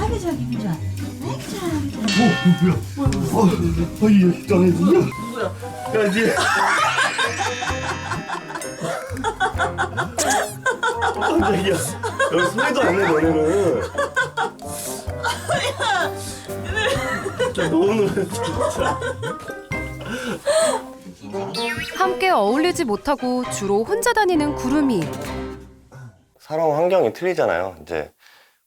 아기 자기 보자. 어, 뭐야? 어, 어, 이 땅에 누구야? 야, 이제. 깜짝이야. 여기 소리도 안 내, 너네는. 진짜 너무 놀랐어. 함께 어울리지 못하고 주로 혼자 다니는 구름이. 살아온 환경이 틀리잖아요. 이제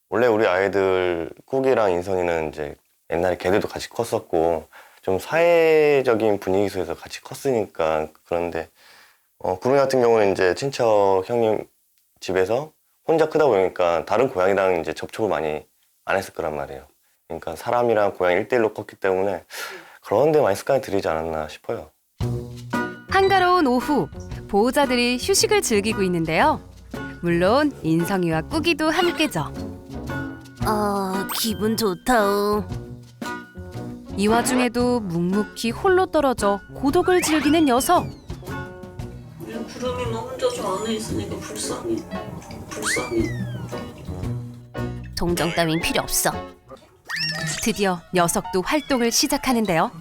원래 우리 아이들 꾸기랑 인선이는 이제 옛날에 걔들도 같이 컸었고 좀 사회적인 분위기 속에서 같이 컸으니까 그런데 어, 구름이 같은 경우는 이제 친척 형님 집에서 혼자 크다 보니까 다른 고양이랑 이제 접촉을 많이 안 했을 거란 말이에요. 그러니까 사람이랑 고양이 일대일로 컸기 때문에 그런 데 많이 습관이 들이지 않았나 싶어요. 한가로운 오후 보호자들이 휴식을 즐기고 있는데요. 물론 인성이와 꾸기도 함께죠. 아, 기분 좋다오. 이 와중에도 묵묵히 홀로 떨어져 고독을 즐기는 녀석. 구름이만 혼자 저 안에 있으니까 불쌍해. 불쌍해. 동정 따윈 필요 없어. 드디어 녀석도 활동을 시작하는데요.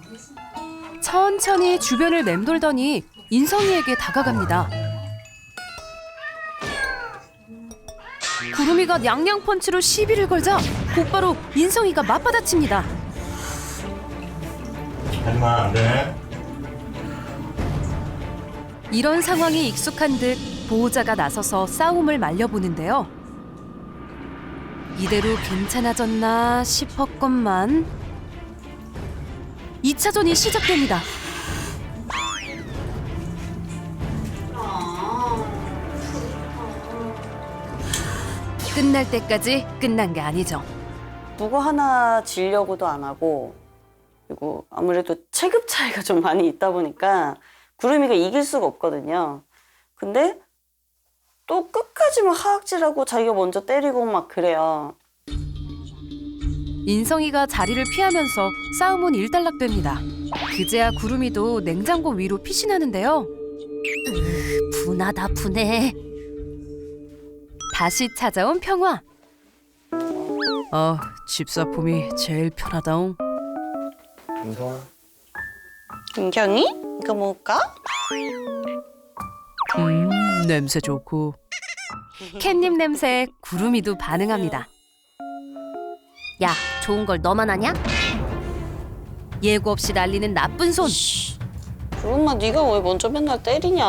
천천히 주변을 맴돌더니 인성이에게 다가갑니다. 구름이가 양양 펀치로 시비를 걸자 곧바로 인성이가 맞받아칩니다. 하지마, 안 돼. 이런 상황이 익숙한 듯 보호자가 나서서 싸움을 말려보는데요. 이대로 괜찮아졌나 싶었건만 2차전이 시작됩니다. 끝날 때까지 끝난 게 아니죠. 누구 하나 지려고도 안 하고 그리고 아무래도 체급 차이가 좀 많이 있다 보니까 구름이가 이길 수가 없거든요. 근데 또 끝까지만 하악질하고 자기가 먼저 때리고 막 그래요. 인성이가 자리를 피하면서 싸움은 일단락됩니다. 그제야 구름이도 냉장고 위로 피신하는데요. 분하다 분해. 다시 찾아온 평화. 어, 집사품이 제일 편하다옹. 인성아. 인경이? 이거 먹을까? 음, 냄새 좋고. 캣님 냄새 구름이도 반응합니다. 야, 좋은 걸 너만 하냐? 예고 없이 날리는 나쁜 손. 구름아 네가 왜 먼저 맨날 때리냐.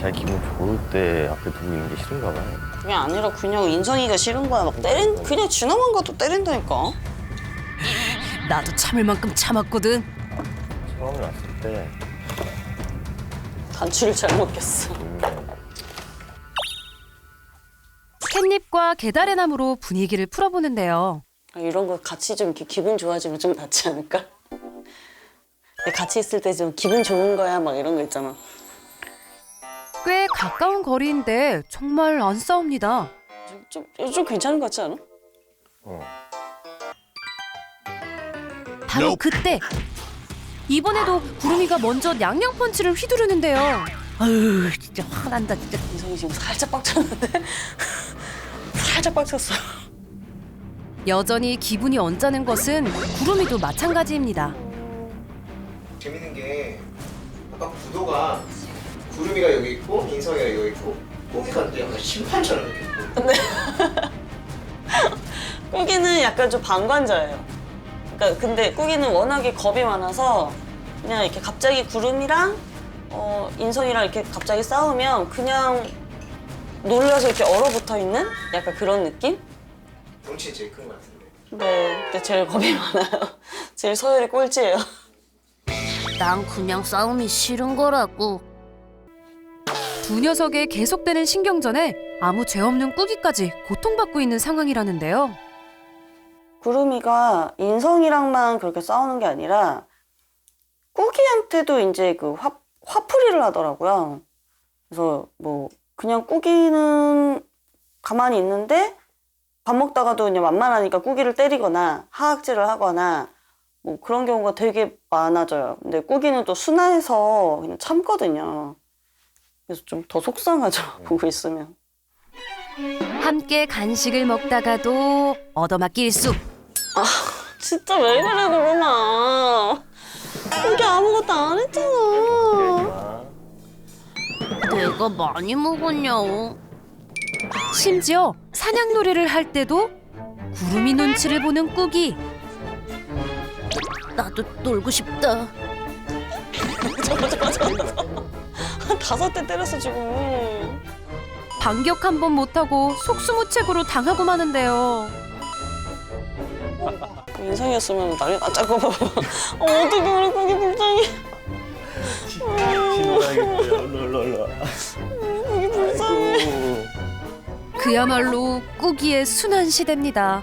자기 기분 좋을 때 앞에 두고 있는 게 싫은가 봐요. 그게 아니라 그냥 인성이가 싫은 거야. 막 때린 그냥 지나만 가도 때린다니까. 나도 참을 만큼 참았거든. 처음에 왔을 때 단추를 잘못 꼈어. 음, 캣닙과 계달의 나무로 분위기를 풀어보는데요. 아, 이런 거 같이 좀 이렇게 기분 좋아지면 좀 낫지 않을까? 근데 같이 있을 때 좀 기분 좋은 거야 막 이런 거 있잖아. 꽤 가까운 거리인데 정말 안 싸웁니다. 좀, 좀, 좀 괜찮은 것 같지 않아? 어. 바로 그때 이번에도 구름이가 먼저 양양 펀치를 휘두르는데요. 아유 진짜 화난다 진짜. 인성이 지금 살짝 빡쳤는데? 살짝 빡쳤어. 여전히 기분이 언짢은 것은 구름이도 마찬가지입니다. 재밌는 게 아까 구도가 구름이가 여기 있고 인성이가 여기 있고 꼬기가 이제 약간 심판처럼 이렇게 있고 꾸기는 약간 좀 방관자예요. 그러니까 근데 꾸기는 워낙에 겁이 많아서 그냥 이렇게 갑자기 구름이랑 어, 인성이랑 이렇게 갑자기 싸우면 그냥 놀라서 이렇게 얼어붙어 있는 약간 그런 느낌? 덩치 제일 큰 것 같은데 네, 근데 제일 겁이 많아요. 제일 서열이 꼴찌예요. 난 그냥 싸움이 싫은 거라고. 두 녀석의 계속되는 신경전에 아무 죄 없는 꾸기까지 고통받고 있는 상황이라는데요. 구름이가 인성이랑만 그렇게 싸우는 게 아니라 꾸기한테도 이제 그 화, 화풀이를 하더라고요. 그래서 뭐 그냥 꾸기는 가만히 있는데 밥 먹다가도 그냥 만만하니까 꾸기를 때리거나 하악질을 하거나 뭐 그런 경우가 되게 많아져요. 근데 꾸기는 또 순화해서 그냥 참거든요. 그래서 좀 더 속상하죠. 보고 있으면. 함께 간식을 먹다가도 얻어맞기 쑥. 진짜 왜 그래 구름아 여기 아무것도 안 했잖아 내가 많이 먹었냐고. 심지어 사냥놀이를 할 때도 구름이 눈치를 보는 꾸기. 나도 놀고 싶다. 한 다섯 대 때렸어 지금 반격 한 번 못하고 속수무책으로 당하고 마는데요. 인상이었으면 난리 났자고 어, 어떻게 우리 고기 불쌍해 고기 불쌍해 그야말로 꾸기의 순환 시대입니다.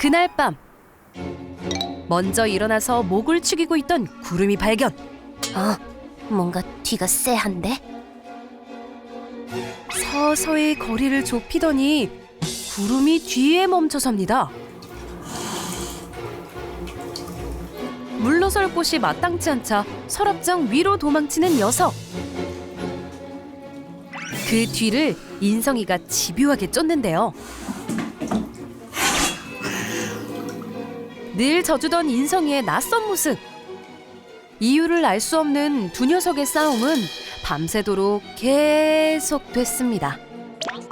그날 밤 먼저 일어나서 목을 축이고 있던 구름이 발견. 어, 뭔가 뒤가 쎄한데? 서서히 거리를 좁히더니 구름이 뒤에 멈춰섭니다. 물러설 곳이 마땅치 않자 서랍장 위로 도망치는 녀석. 그 뒤를 인성이가 집요하게 쫓는데요. 늘 져주던 인성이의 낯선 모습. 이유를 알 수 없는 두 녀석의 싸움은 밤새도록 계속됐습니다.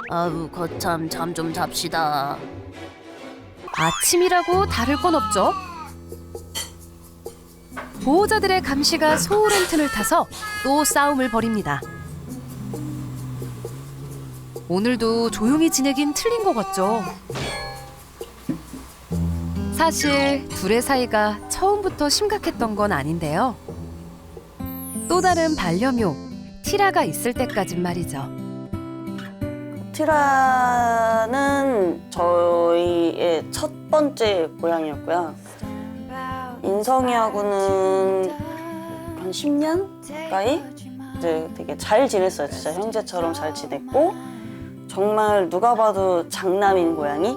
아우, 거참 잠 좀 잡시다. 아침이라고 다를 건 없죠. 보호자들의 감시가 소홀한 틈을 타서 또 싸움을 벌입니다. 오늘도 조용히 지내긴 틀린 것 같죠. 사실 둘의 사이가 처음부터 심각했던 건 아닌데요. 또 다른 반려묘 티라가 있을 때까진 말이죠. 티라는 저희의 첫 번째 고양이였고요 인성이하고는 한 10년 가까이 이제 되게 잘 지냈어요 진짜 형제처럼 잘 지냈고 정말 누가 봐도 장남인 고양이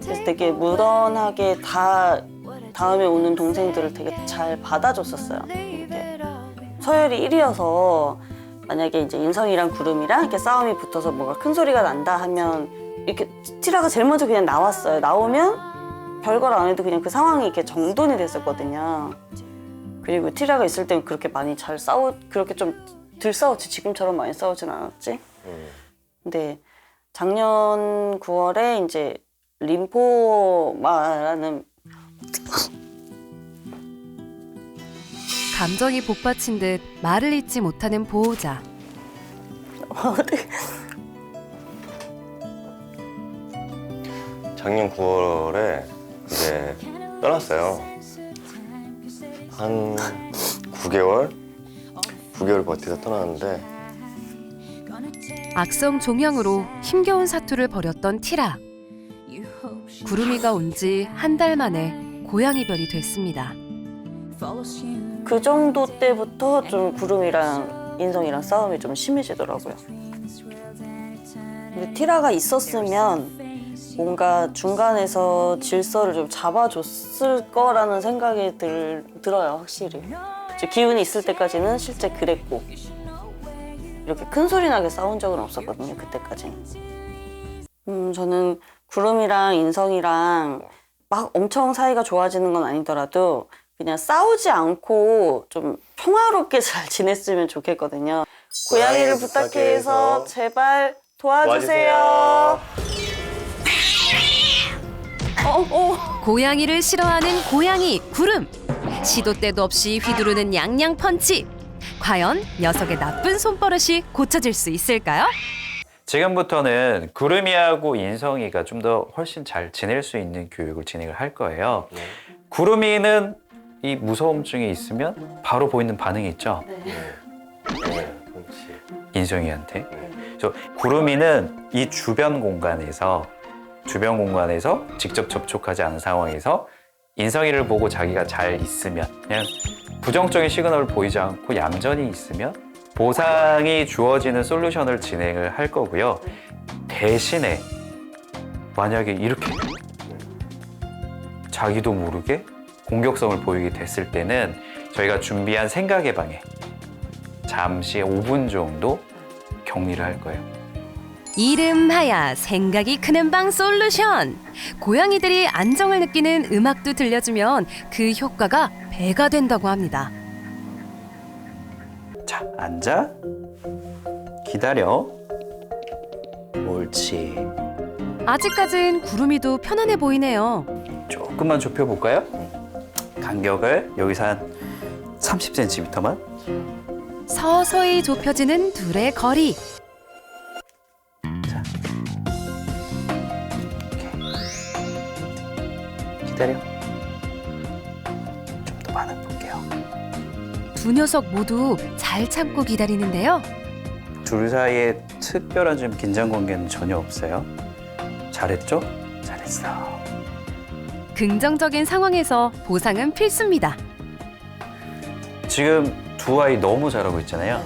그래서 되게 무던하게 다 다음에 오는 동생들을 되게 잘 받아줬었어요. 이렇게 서열이 1위여서 만약에 이제 인성이랑 구름이랑 이렇게 싸움이 붙어서 뭐가 큰 소리가 난다 하면 이렇게 티라가 제일 먼저 그냥 나왔어요. 나오면 별걸 안 해도 그냥 그 상황이 이렇게 정돈이 됐었거든요. 그리고 티라가 있을 때는 그렇게 많이 잘 싸우 그렇게 좀 덜 싸웠지 지금처럼 많이 싸우진 않았지. 근데 작년 9월에 이제 림포마라는 감정이 복받친 듯 말을 잇지 못하는 보호자. 작년 9월에 이제 떠났어요. 한 9개월? 9개월 버티다 떠났는데 악성 종양으로 힘겨운 사투를 벌였던 티라. 구름이가 온 지 한 달 만에 고양이 별이 됐습니다. 그 정도 때부터 좀 구름이랑 인성이랑 싸움이 좀 심해지더라고요. 근데 티라가 있었으면 뭔가 중간에서 질서를 좀 잡아줬을 거라는 생각이 들, 들어요, 확실히. 저 기운이 있을 때까지는 실제 그랬고 이렇게 큰 소리 나게 싸운 적은 없었거든요, 그때까지는. 음, 저는 구름이랑 인성이랑 막 엄청 사이가 좋아지는 건 아니더라도 그냥 싸우지 않고 좀 평화롭게 잘 지냈으면 좋겠거든요. 고양이를 고양이를 부탁해 해서 부탁해서 제발 도와주세요. 어, 어. 고양이를 싫어하는 고양이 구름. 시도 때도 없이 휘두르는 양양 펀치. 과연 녀석의 나쁜 손버릇이 고쳐질 수 있을까요? 지금부터는 구름이하고 인성이가 좀 더 훨씬 잘 지낼 수 있는 교육을 진행을 할 거예요. 구름이는 이 무서움증이 있으면 바로 보이는 반응이 있죠. 네, 그렇지. 인성이한테. 그래서 구름이는 이 주변 공간에서 주변 공간에서 직접 접촉하지 않은 상황에서 인성이를 보고 자기가 잘 있으면 그냥 부정적인 시그널을 보이지 않고 얌전히 있으면 보상이 주어지는 솔루션을 진행을 할 거고요. 대신에 만약에 이렇게 자기도 모르게 공격성을 보이게 됐을 때는 저희가 준비한 생각의 방에 잠시 5분 정도 격리를 할 거예요. 이름하야 생각이 크는 방 솔루션. 고양이들이 안정을 느끼는 음악도 들려주면 그 효과가 배가 된다고 합니다. 자, 앉아. 기다려. 옳지. 아직까진 구름이도 편안해 보이네요. 조금만 좁혀볼까요? 간격을 여기서 한 30cm만. 서서히 좁혀지는 둘의 거리. 기다려. 좀 더 많아 볼게요. 두 녀석 모두 잘 참고 기다리는데요. 둘 사이에 특별한 좀 긴장 관계는 전혀 없어요. 잘했죠? 잘했어. 긍정적인 상황에서 보상은 필수입니다. 지금 두 아이 너무 잘하고 있잖아요.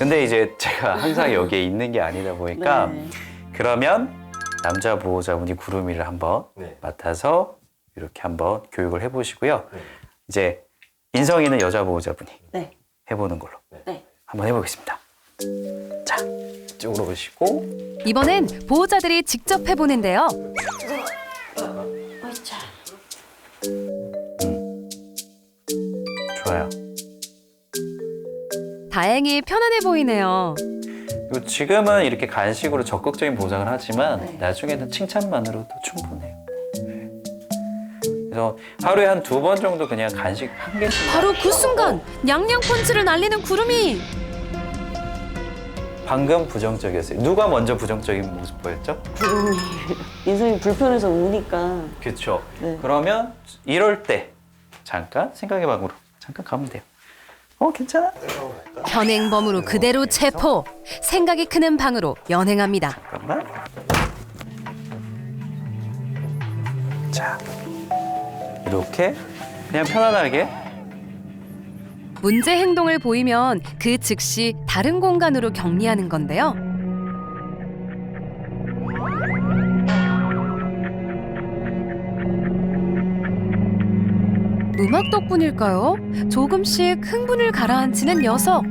근데 이제 제가 항상 여기에 있는 게 아니다 보니까 네. 그러면 남자 보호자분이 구름이를 한번 네. 맡아서 이렇게 한번 교육을 해보시고요. 네. 이제 인성이는 여자 보호자분이 네. 해보는 걸로 네. 한번 해보겠습니다. 자, 이쪽으로 오시고 이번엔 보호자들이 직접 해보는데요. 어이차. 좋아요. 다행히 편안해 보이네요. 그리고 지금은 이렇게 간식으로 적극적인 보상을 하지만 네. 나중에는 칭찬만으로도 충분해요. 네. 그래서 하루에 한 두 번 정도 그냥 간식 한 개씩 바로 그 순간 냥냥 펀치를 날리는 구름이 방금 부정적이었어요. 누가 먼저 부정적인 모습 보였죠? 구름이 인성이 불편해서 우니까. 그렇죠. 네. 그러면 이럴 때 잠깐 생각의 방으로 잠깐 가면 돼요. 어 괜찮아? 현행범으로 그대로 체포. 생각이 크는 방으로 연행합니다. 잠깐만. 자 이렇게 그냥 편안하게 문제 행동을 보이면 그 즉시 다른 공간으로 격리하는 건데요. 음악 덕분일까요? 조금씩 흥분을 가라앉히는 녀석.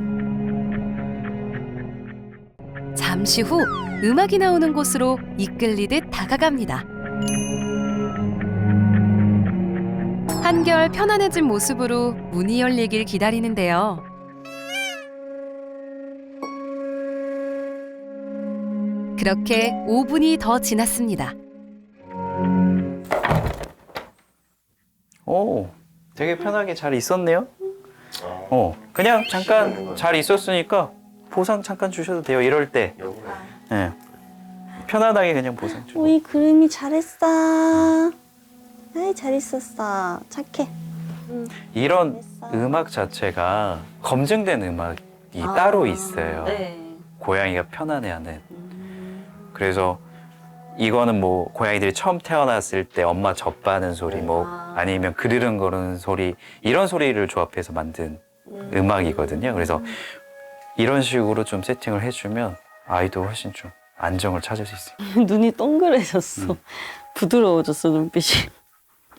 잠시 후 음악이 나오는 곳으로 이끌리듯 다가갑니다. 한결 편안해진 모습으로 문이 열리길 기다리는데요. 그렇게 5분이 더 지났습니다. 오 되게 편하게 잘 있었네요. 어 그냥 잠깐 잘 있었으니까 보상 잠깐 주셔도 돼요. 이럴 때 예. 편안하게 그냥 보상 주. 오이 구름이 잘했어. 아이 잘 있었어. 착해. 이런 잘했어. 음악 자체가 검증된 음악이 아, 따로 있어요. 네. 고양이가 편안해하는. 그래서 이거는 뭐 고양이들이 처음 태어났을 때 엄마 젖바는 소리, 뭐 아. 아니면 그르릉 거리는 소리 이런 소리를 조합해서 만든 음악이거든요. 그래서 이런 식으로 좀 세팅을 해주면 아이도 훨씬 좀 안정을 찾을 수 있어요. 눈이 동그래졌어. 부드러워졌어 눈빛이.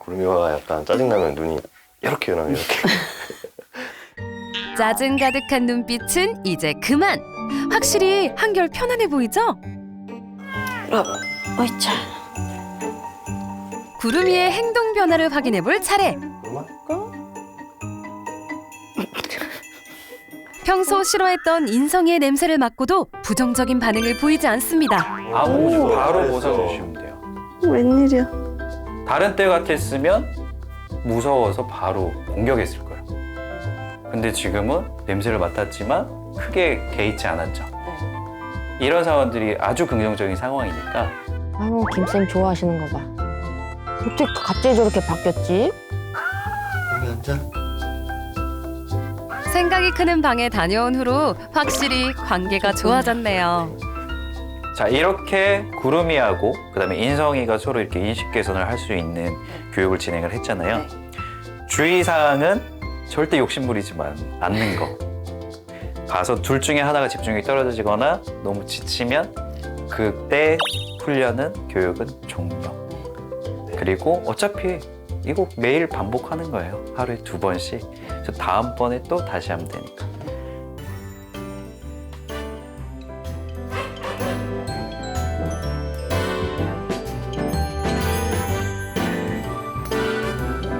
구름이가 약간 짜증나면 눈이 이렇게 일어나면 이렇게. 짜증 가득한 눈빛은 이제 그만. 확실히 한결 편안해 보이죠? 어이차. 구름이의 행동 변화를 확인해 볼 차례. 평소 싫어했던 인성이의 냄새를 맡고도 부정적인 반응을 보이지 않습니다. 아무 바로 보상 주시면 돼요. 웬일이야. 다른 때 같았으면 무서워서 바로 공격했을 거예요. 근데 지금은 냄새를 맡았지만 크게 개의치 않았죠. 이런 상황들이 아주 긍정적인 상황이니까 아유 김쌤 좋아하시는 거 봐. 어떻게 갑자기 저렇게 바뀌었지? 여기 앉아. 생각이 크는 방에 다녀온 후로 확실히 관계가 좋아졌네요. 자 이렇게 구름이하고 그다음에 인성이가 서로 이렇게 인식 개선을 할 수 있는 교육을 진행을 했잖아요. 주의 사항은 절대 욕심 부리지만 않는 거. 가서 둘 중에 하나가 집중력이 떨어지거나 너무 지치면 그때 훈련은 교육은 종료. 그리고 어차피 이거 매일 반복하는 거예요. 하루에 두 번씩. 그래서 다음번에 또 다시 하면 되니까.